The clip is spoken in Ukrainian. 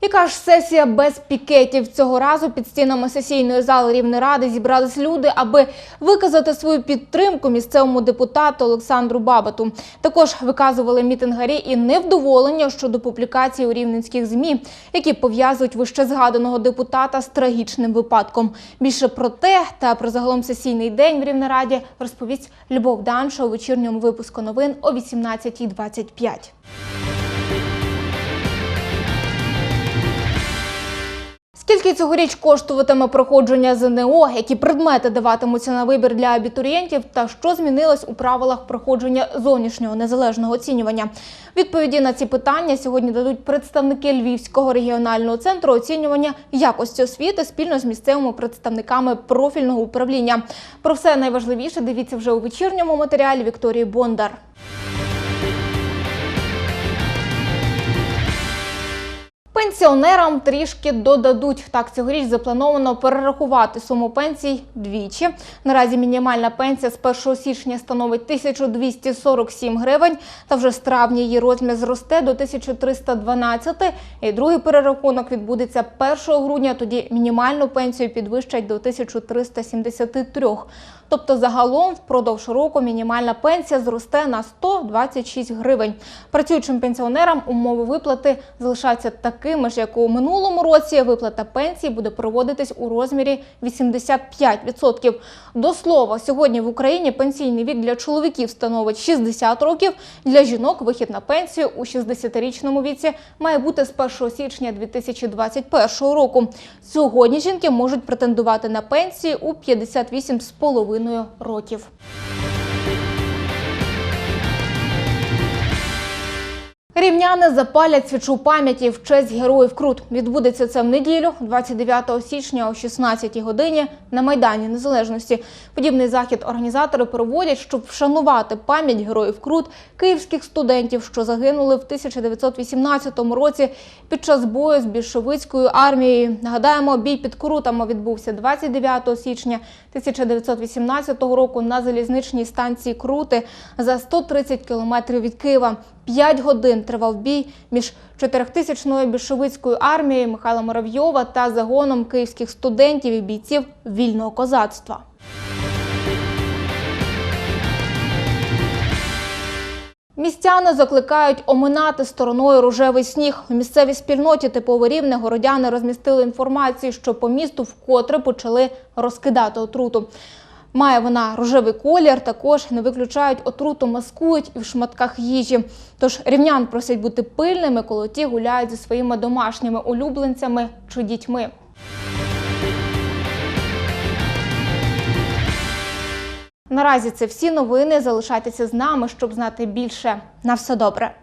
Яка ж сесія без пікетів цього разу під стінами сесійної зали Рівнеради зібрались люди, аби виказати свою підтримку місцевому депутату Олександру Бабату. Також виказували мітингарі і невдоволення щодо публікацій у рівненських змі, які пов'язують вище згаданого депутата з трагічним випадком. Більше про те та про загалом сесійний день в Рівнераді розповість Любов Данша у вечірньому випуску новин о 18.25. Скільки цьогоріч коштуватиме проходження ЗНО, які предмети даватимуться на вибір для абітурієнтів, та що змінилось у правилах проходження зовнішнього незалежного оцінювання? Відповіді на ці питання сьогодні дадуть представники Львівського регіонального центру оцінювання якості освіти спільно з місцевими представниками профільного управління. Про все найважливіше дивіться вже у вечірньому матеріалі Вікторії Бондар. Пенсіонерам трішки додадуть. Так, цьогоріч заплановано перерахувати суму пенсій двічі. Наразі мінімальна пенсія з 1 січня становить 1247 гривень, та вже з травня її розмір зросте до 1312. І другий перерахунок відбудеться 1 грудня. Тоді мінімальну пенсію підвищать до 1373. Тобто загалом впродовж року мінімальна пенсія зросте на 126 гривень. Працюючим пенсіонерам умови виплати залишаються такими ж, як у минулому році. Виплата пенсії буде проводитись у розмірі 85%. До слова, сьогодні в Україні пенсійний вік для чоловіків становить 60 років. Для жінок вихід на пенсію у 60-річному віці має бути з 1 січня 2021 року. Сьогодні жінки можуть претендувати на пенсію у 58,5 років. Рівняни запалять свічу пам'яті в честь героїв Крут. Відбудеться це в неділю, 29 січня о 16 годині на Майдані Незалежності. Подібний захід організатори проводять, щоб вшанувати пам'ять героїв Крут, київських студентів, що загинули в 1918 році під час бою з більшовицькою армією. Нагадаємо, бій під Крутами відбувся 29 січня 1918 року на залізничній станції Крути за 130 кілометрів від Києва. П'ять годин тривав бій між чотирьохтисячною більшовицькою армією Михайла Муравйова та загоном київських студентів і бійців вільного козацтва. Містяни закликають оминати стороною рожевий сніг. У місцевій спільноті типове рівне городяни розмістили інформацію, що по місту вкотре почали розкидати отруту. Має вона рожевий колір, також не виключають отруту, маскують і в шматках їжі. Тож рівнян просять бути пильними, коли ті гуляють зі своїми домашніми улюбленцями чи дітьми. Наразі це всі новини. Залишайтеся з нами, щоб знати більше. На все добре.